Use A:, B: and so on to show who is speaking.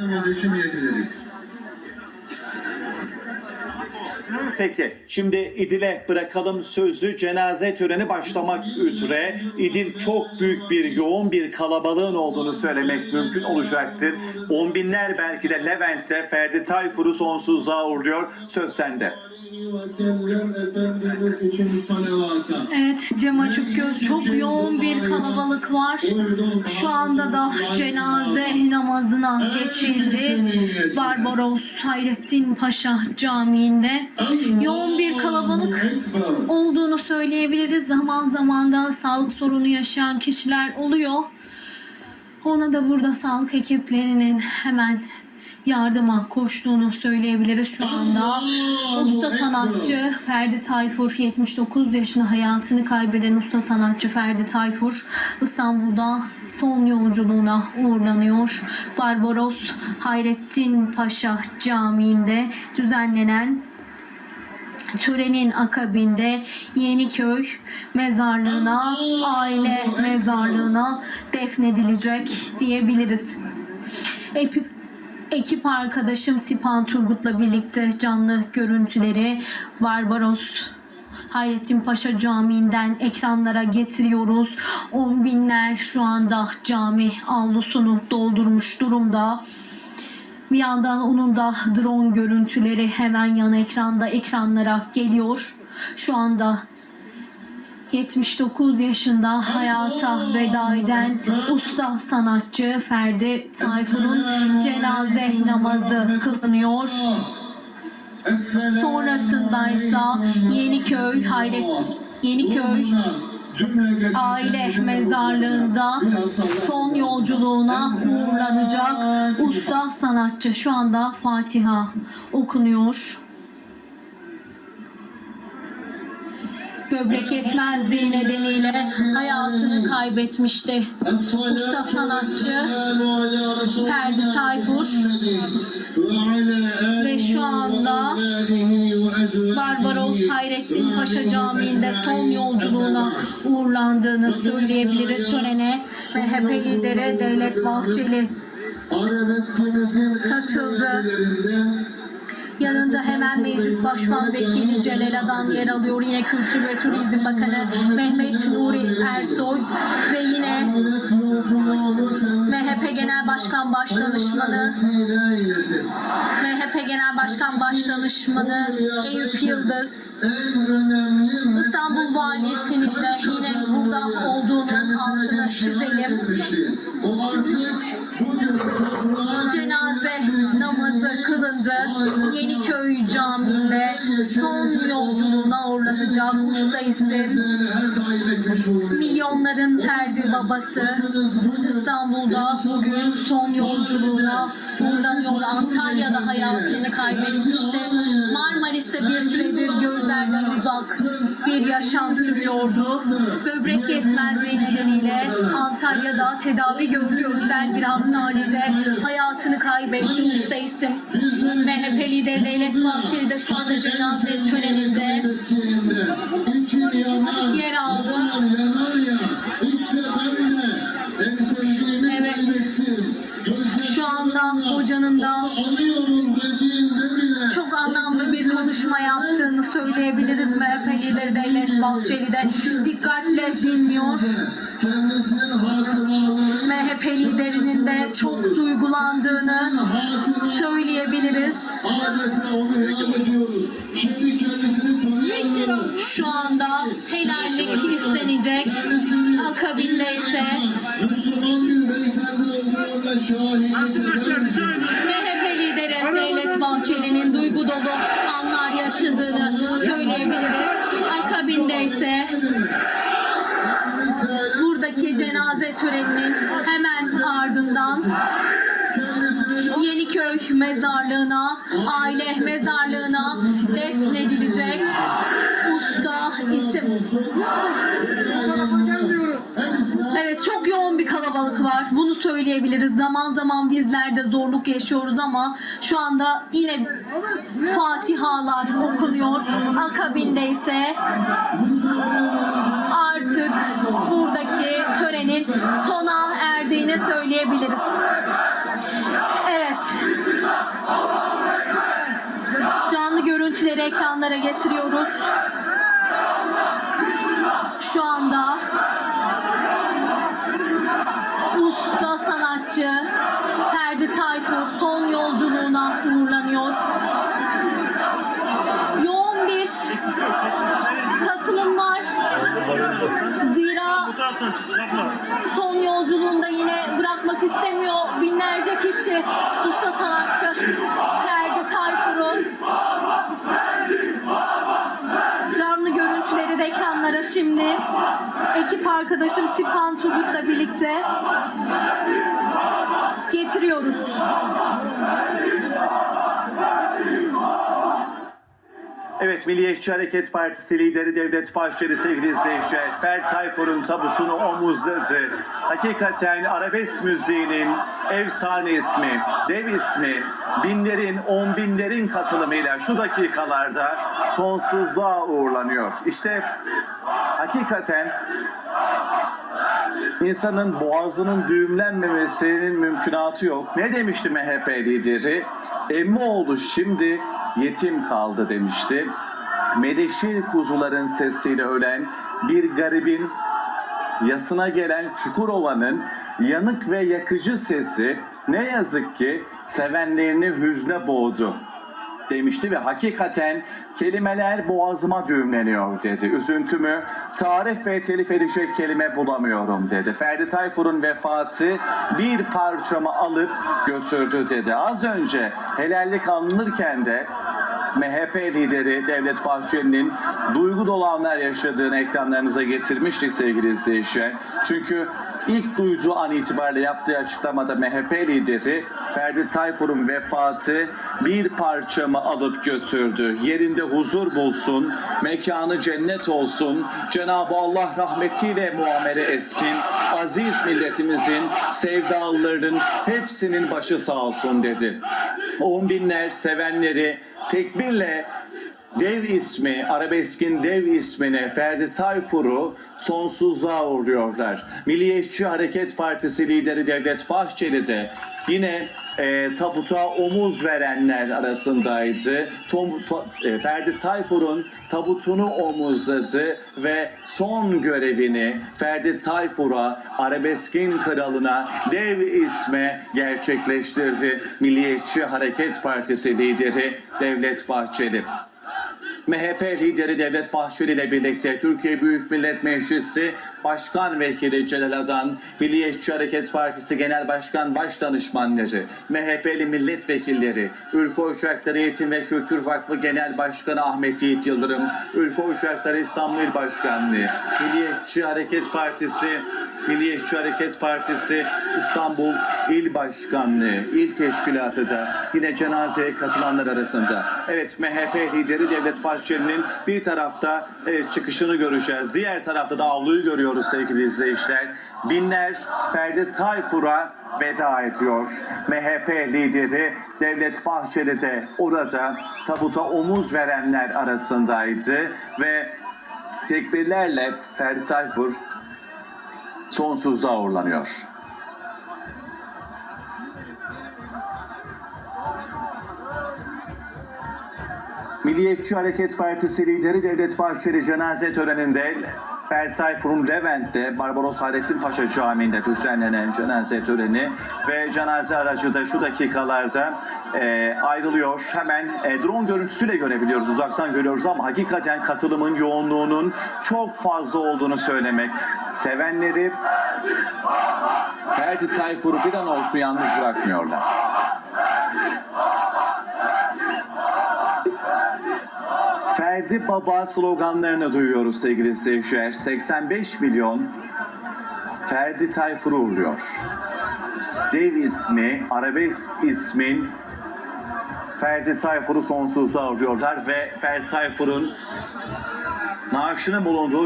A: namazı
B: Peki şimdi İdil'e bırakalım sözü cenaze töreni başlamak üzere. İdil çok büyük bir yoğun bir kalabalığın olduğunu söylemek mümkün olacaktır. On binler belki de Levent'te Ferdi Tayfur'u sonsuzluğa uğurluyor. Söz sende.
C: Evet Cem Açıkgöz çok yoğun bir kalabalık var. Şu anda da cenaze namazına geçildi. Barbaros Hayrettin Paşa Camii'nde yoğun bir kalabalık olduğunu söyleyebiliriz. Zaman zaman da sağlık sorunu yaşayan kişiler oluyor. Ona da burada sağlık ekiplerinin hemen yardıma koştuğunu söyleyebiliriz şu anda. Usta sanatçı Ferdi Tayfur 79 yaşında hayatını kaybeden usta sanatçı Ferdi Tayfur İstanbul'da son yolculuğuna uğurlanıyor. Barbaros Hayrettin Paşa Camii'nde düzenlenen Törenin akabinde Yeniköy mezarlığına, aile mezarlığına defnedilecek diyebiliriz. Epi- ekip arkadaşım Sipan Turgut'la birlikte canlı görüntüleri Barbaros Hayrettin Paşa Camii'nden ekranlara getiriyoruz. On binler şu anda cami avlusunu doldurmuş durumda. Bir yandan onun da drone görüntüleri hemen yan ekranda ekranlara geliyor. Şu anda 79 yaşında hayata veda eden usta sanatçı Ferdi Tayfur'un cenaze namazı kılınıyor. Sonrasında ise Yeniköy Hayret Yeniköy aile mezarlığında son yolculuğuna uğurlanacak usta sanatçı şu anda Fatiha okunuyor. Böbrek yetmezliği nedeniyle hayatını kaybetmişti. Usta sanatçı Ferdi Tayfur ve şu anda Barbaros Hayrettin Paşa Camii'nde son yolculuğuna uğurlandığını söyleyebiliriz. Törene MHP lideri Devlet Bahçeli Katıldı. Yanında hemen Meclis Başkan Vekili Celal Adan yer alıyor. Yine Kültür ve Turizm Bakanı Mehmet Nuri Ersoy ve yine MHP Genel Başkan Başdanışmanı MHP Genel Başkan Başdanışmanı Eyüp Yıldız İstanbul Valisi'nin de yine burada olduğunun altını çizelim. Cenaze kılındı. Yeniköy Camii'nde son yolculuğuna uğurlanacak usta isim. Milyonların ferdi babası İstanbul'da bugün son yolculuğuna uğurlanıyor. Antalya'da hayatını kaybetmişti. Marmaris'te bir süredir uzak bir yaşam sürüyordu. Böbrek yetmezliği nedeniyle Antalya'da tedavi gördüğü özel bir hastanede hayatını kaybetti. Usta isim MHP lideri Devlet Bahçeli de şu anda cenaze töreninde yer aldı. Evet. Şu anda hocanın da çok anlamlı bir konuşma yaptığını söyleyebiliriz. MHP lideri Devlet Bahçeli de dikkatle dinliyor. MHP liderinin de çok duygulandığını söyleyebiliriz. Şu anda helallik istenecek. Akabinde ise
A: Müslüman bir beyefendi
C: Bahçeli'nin duygu dolu anlar yaşadığını söyleyebiliriz. Akabinde ise buradaki cenaze töreninin hemen ardından Yeniköy mezarlığına, aile mezarlığına defnedilecek usta isim. Evet çok yoğun bir kalabalık var. Bunu söyleyebiliriz. Zaman zaman bizler de zorluk yaşıyoruz ama şu anda yine fatihalar okunuyor. Akabinde ise artık buradaki törenin sona erdiğini söyleyebiliriz. Evet. Canlı görüntüleri ekranlara getiriyoruz. Şu anda Zira son yolculuğunda yine bırakmak istemiyor. Binlerce kişi usta sanatçı. Ferdi Tayfur'un canlı görüntüleri de ekranlara şimdi. Ekip arkadaşım Sipan Turgut'la birlikte getiriyoruz.
B: Evet Milliyetçi Hareket Partisi lideri Devlet Bahçeli sevgili izleyiciler Ferdi Tayfur'un tabutunu omuzladı. Hakikaten arabesk müziğinin efsane ismi, dev ismi binlerin, on binlerin katılımıyla şu dakikalarda sonsuzluğa uğurlanıyor. İşte hakikaten insanın boğazının düğümlenmemesinin mümkünatı yok. Ne demişti MHP lideri? Emmoğlu şimdi yetim kaldı demişti. Meleşir kuzuların sesiyle ölen bir garibin yasına gelen Çukurova'nın yanık ve yakıcı sesi ne yazık ki sevenlerini hüzne boğdu demişti ve hakikaten kelimeler boğazıma düğümleniyor dedi. Üzüntümü tarif ve telif edecek kelime bulamıyorum dedi. Ferdi Tayfur'un vefatı bir parçamı alıp götürdü dedi. Az önce helallik alınırken de MHP lideri Devlet Bahçeli'nin duygu dolu anlar yaşadığını ekranlarınıza getirmiştik sevgili izleyiciler. Çünkü ilk duyduğu an itibariyle yaptığı açıklamada MHP lideri Ferdi Tayfur'un vefatı bir parçamı alıp götürdü. Yerinde huzur bulsun, mekanı cennet olsun, Cenab-ı Allah rahmetiyle muamele etsin. Aziz milletimizin, sevdalıların hepsinin başı sağ olsun dedi. On binler sevenleri tekbirle dev ismi, arabeskin dev ismine Ferdi Tayfur'u sonsuzluğa uğurluyorlar. Milliyetçi Hareket Partisi lideri Devlet Bahçeli de yine e, tabuta omuz verenler arasındaydı. Tom, to- e, Ferdi Tayfur'un tabutunu omuzladı ve son görevini Ferdi Tayfur'a, arabeskin kralına, dev isme gerçekleştirdi. Milliyetçi Hareket Partisi lideri Devlet Bahçeli. MHP lideri Devlet Bahçeli ile birlikte Türkiye Büyük Millet Meclisi Başkan Vekili Celal Adan, Milliyetçi Hareket Partisi Genel Başkan Başdanışmanları, MHP'li milletvekilleri, Ülke Ocakları Eğitim ve Kültür Vakfı Genel Başkanı Ahmet Yiğit Yıldırım, Ülke Ocakları İstanbul İl Başkanlığı, Milliyetçi Hareket Partisi, Milliyetçi Hareket Partisi İstanbul İl Başkanlığı, İl Teşkilatı da yine cenazeye katılanlar arasında. Evet MHP lideri Devlet Bahçeli'nin bir tarafta evet, çıkışını göreceğiz. Diğer tarafta da avluyu görüyoruz sevgili izleyiciler. Binler Ferdi Tayfur'a veda ediyor. MHP lideri Devlet Bahçeli de orada tabuta omuz verenler arasındaydı ve tekbirlerle Ferdi Tayfur sonsuzluğa uğurlanıyor. Milliyetçi Hareket Partisi lideri Devlet Bahçeli cenaze töreninde Ferdi Tayfur'un Levent'te Barbaros Hayrettin Paşa Camii'nde düzenlenen cenaze töreni ve cenaze aracı da şu dakikalarda e, ayrılıyor. Hemen e, drone görüntüsüyle görebiliyoruz, uzaktan görüyoruz ama hakikaten katılımın yoğunluğunun çok fazla olduğunu söylemek. Sevenleri Ferdi Tayfur'u bir an olsun yalnız bırakmıyorlar. Ferdi Baba sloganlarını duyuyoruz sevgili seyirciler. 85 milyon Ferdi Tayfur'u uğurluyor. Dev ismi, arabesk ismin Ferdi Tayfur'u sonsuzluğa uğurluyorlar ve Ferdi Tayfur'un naaşının bulunduğu